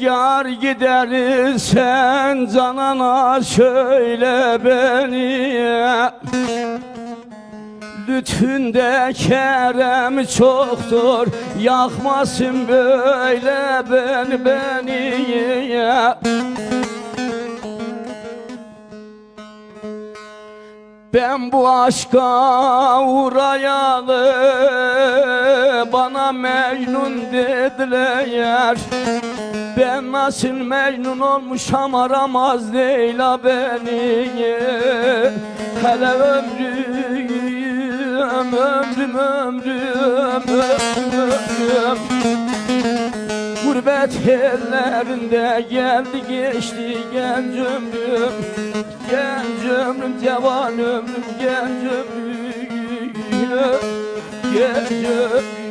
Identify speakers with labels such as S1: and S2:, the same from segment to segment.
S1: Yar gidersen canana söyle beni. Lütfünde kerem çoktur Yakmasın böyle ben beni Ben bu aşka uğrayalı Bana Mecnun dediler. Ben nasıl Mecnun olmuşam aramaz Leyla beni Hele ömrüm, ömrüm, ömrüm, ömrüm Gurbet ellerinde geldi geçti genç ömrüm. Genç ömrüm, cevan ömrüm, genç ömrüm. Genç ömrüm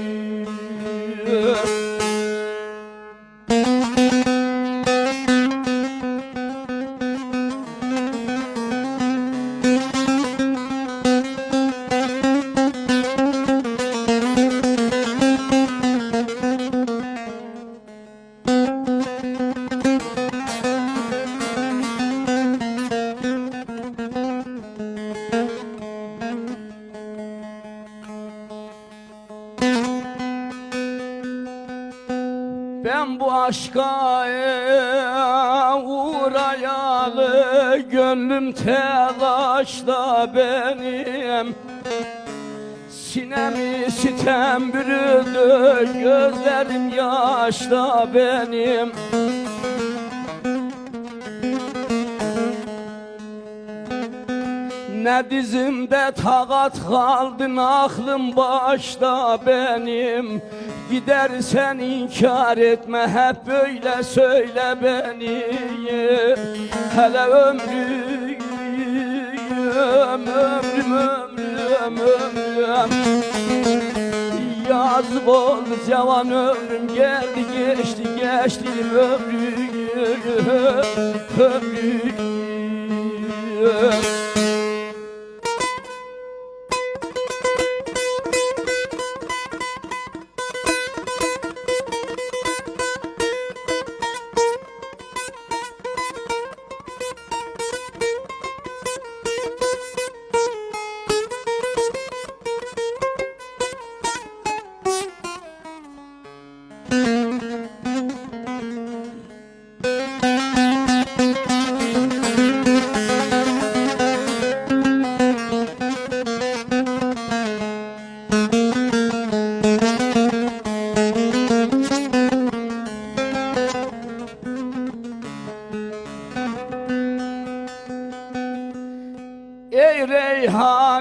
S1: Ben bu aşka uğrayalı Gönlüm telaşta benim. Sinemi sitem bürüdü Gözlerim yaşta benim. Ne dizimde takat kaldın aklım başta benim Gidersen inkar etme hep böyle söyle beni. Hele ömrüm, ömrüm, ömrüm, ömrüm. Yazık oldu cavan ömrüm geldi geçti geçti ömrüm, ömrüm Ey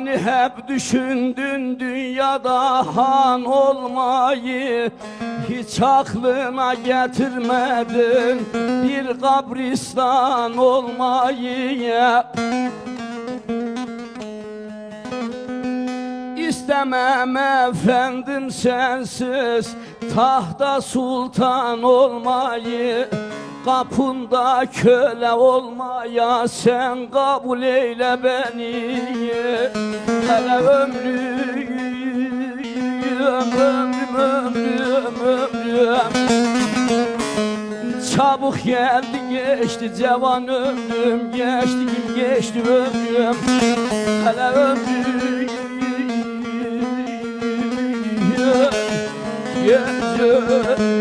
S1: hep düşündün dünyada han olmayı Hiç aklına getirmedin bir kabristan olmayı. İstemem efendim sensiz tahta sultan olmayı Kapında köle olmaya sen kabul eyle beni. Hele ömrüm, ömrüm, ömrüm, ömrüm Çabuk geldi geçti cevan ömrüm Geçti geçti ömrüm Hele ömrüm Gece